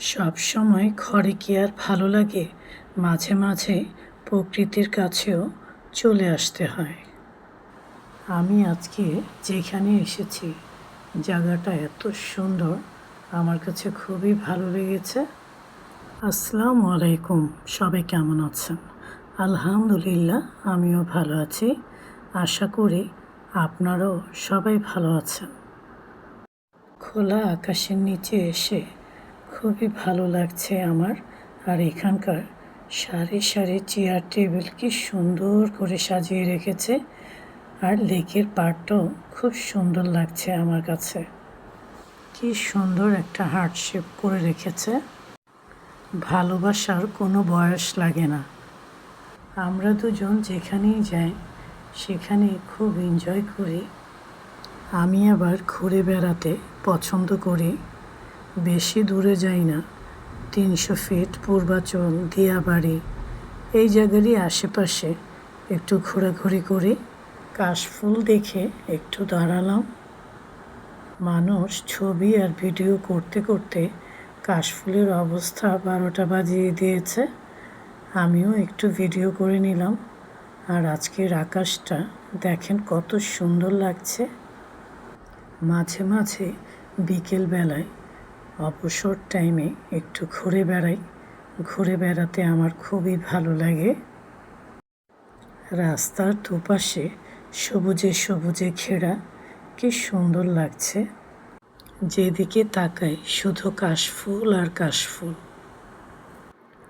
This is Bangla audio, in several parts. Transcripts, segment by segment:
সব সময় ঘরে কি আর ভালো লাগে? মাঝে মাঝে প্রকৃতির কাছেও চলে আসতে হয়। আমি আজকে যেখানে এসেছি, জায়গাটা এত সুন্দর, আমার কাছে খুবই ভালো লেগেছে। আসসালামু আলাইকুম, সবাই কেমন আছেন? আলহামদুলিল্লাহ, আমিও ভালো আছি। আশা করি আপনারাও সবাই ভালো আছেন। খোলা আকাশের নিচে এসে খুবই ভালো লাগছে আমার। আর এখানকার সারি সারি চেয়ার টেবিল কি সুন্দর করে সাজিয়ে রেখেছে। আর লেকের পাড়টাও খুব সুন্দর লাগছে আমার কাছে। কি সুন্দর একটা হার্ট শেপ করে রেখেছে। ভালোবাসার কোনো বয়স লাগে না। আমরা দুজন যেখানেই যাই, সেখানে খুব এনজয় করি। আমি আবার ঘুরে বেড়াতে পছন্দ করি। বেশি দূরে যাই না। তিনশো ফিট পূর্বাচল, দিয়াবাড়ি। এই জায়গারই আশেপাশে একটু ঘোরাঘুরি করি। কাশফুল দেখে একটু দাঁড়ালাম। মানুষ ছবি আর ভিডিও করতে করতে কাশফুলের অবস্থা বারোটা বাজিয়ে দিয়েছে। আমিও একটু ভিডিও করে নিলাম। আর আজকের আকাশটা দেখেন কত সুন্দর লাগছে। মাঝে মাঝে বিকেল বেলায় অবসর টাইমে একটু ঘুরে বেড়াই। ঘুরে বেড়াতে আমার খুবই ভালো লাগে। রাস্তার দুপাশে সবুজে সবুজে ঘেরা, কি সুন্দর লাগছে। যেদিকে তাকাই শুধু কাশফুল আর কাশফুল।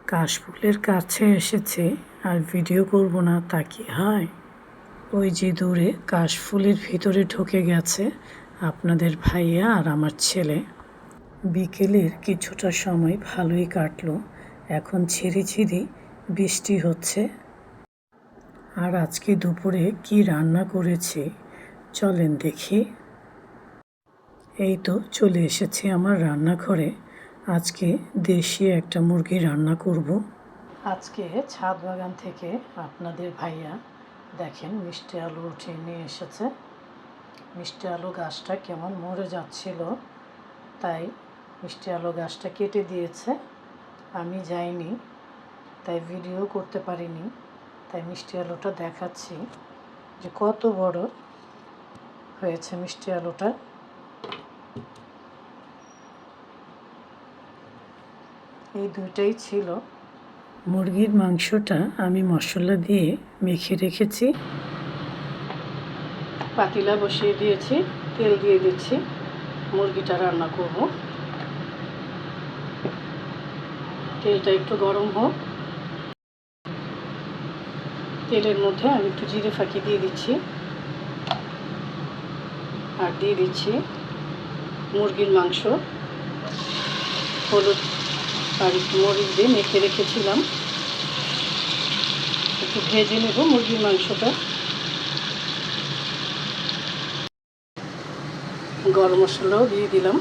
কাশফুলের কাছে এসেছে, আর ভিডিও করব না তা কি হয়? ওই যে দূরে কাশফুলের ভিতরে ঢুকে গেছে আপনাদের ভাইয়া আর আমার ছেলে। বিকেলের কিছুটা সময় ভালোই কাটলো। এখন ছিঁড়ি ছিঁড়ি বৃষ্টি হচ্ছে। আর আজকে দুপুরে কি রান্না করেছি? চলেন দেখি। এই তো চলে এসেছি আমার রান্নাঘরে। আজকে দেশি একটা মুরগি রান্না করব। আজকে ছাদ বাগান থেকে আপনাদের ভাইয়া, দেখেন মিষ্টি আলু উঠিয়ে নিয়ে এসেছে। মিষ্টি আলু গাছটা কেমন মরে যাচ্ছিল, তাই মিষ্টি আলু গাছটা কেটে দিয়েছে। আমি যাইনি, তাই ভিডিও করতে পারিনি, তাই মিষ্টি আলুটা দেখাচ্ছি যে কত বড় হয়েছে মিষ্টি আলুটা। এই দুইটাই ছিল। মুরগির মাংসটা আমি মশলা দিয়ে মেখে রেখেছি। পাতিলা বসিয়ে দিয়েছি, তেল দিয়ে দিচ্ছি, মুরগিটা রান্না করব। তেলটা একটু গরম হোক। তেলের মধ্যে আমি একটু জিরে ফাঁকি দিয়ে দিচ্ছি। আর দিয়ে দিচ্ছি মুরগির মাংস। হলুদ আর একটু মরিচ দিয়ে মেখে রেখেছিলাম। একটু ভেজে নেব মুরগির মাংসটা। গরম মশলাও দিয়ে দিলাম।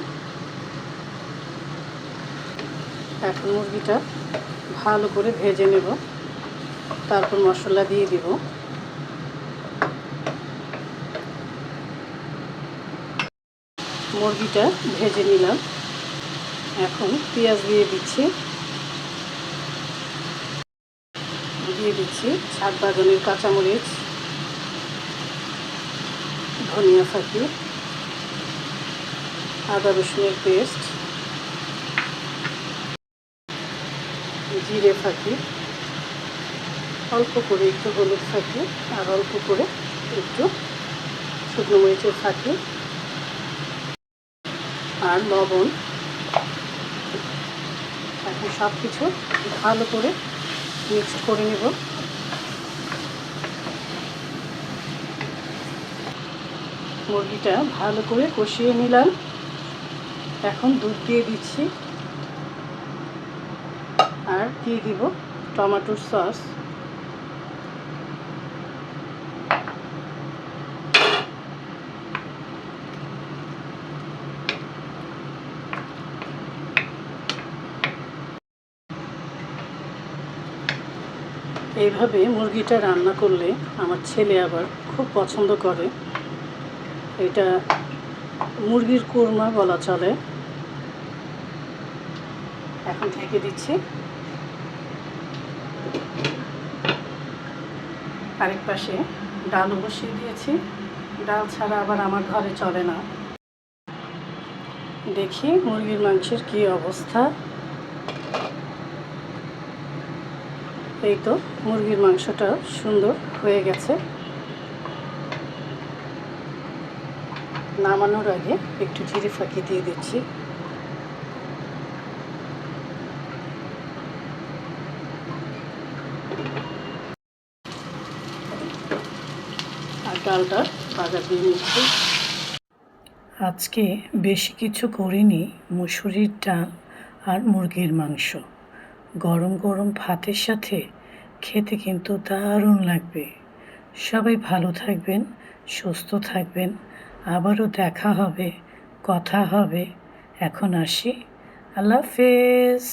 এখন মুরগিটা ভালো করে ভেজে নেব। তারপর মশলা দিয়ে দিব। মুরগিটা ভেজে নিলাম। এখন পেঁয়াজ দিয়ে দিচ্ছি। দিয়ে দিচ্ছি ছাদ বাগানের কাঁচামরিচ, ধনিয়া ফাঁকি আদা রসুনের পেস্ট জিরে ফাঁকি, অল্প করে একটু হলুদ ফাঁকি আর অল্প করে একটু শুকনো মরিচের ফাঁকি আর লবণ। এখন সব কিছু ভালো করে মিক্সড করে নেব। মুরগিটা ভালো করে কষিয়ে নিলাম। এখন দুধ দিয়ে দিচ্ছি। আর কি দিব? টমেটোর সস এইভাবে মুরগিটা রান্না করলে আমার ছেলে আবার খুব পছন্দ করে। এটা মুরগির কোরমা বলা চলে। এখন ঢেকে দিচ্ছি। আরেক পাশে ডালও বসিয়ে দিয়েছি। ডাল ছাড়া আবার আমার ঘরে চলে না। দেখি মুরগির মাংসের কি অবস্থা। এই তো মুরগির মাংসটা সুন্দর হয়ে গেছে। নামানোর আগে একটু জিরে ফাঁকি দিয়ে দিচ্ছি। ডালটা বাজার দিয়ে নিচ্ছি আজকে বেশি কিছু করিনি, মুসুরির ডাল আর মুরগির মাংস। গরম গরম ভাতের সাথে খেতে কিন্তু দারুণ লাগবে। সবাই ভালো থাকবেন, সুস্থ থাকবেন। আবারও দেখা হবে, কথা হবে। এখন আসি। আল্লাহ হাফেজ।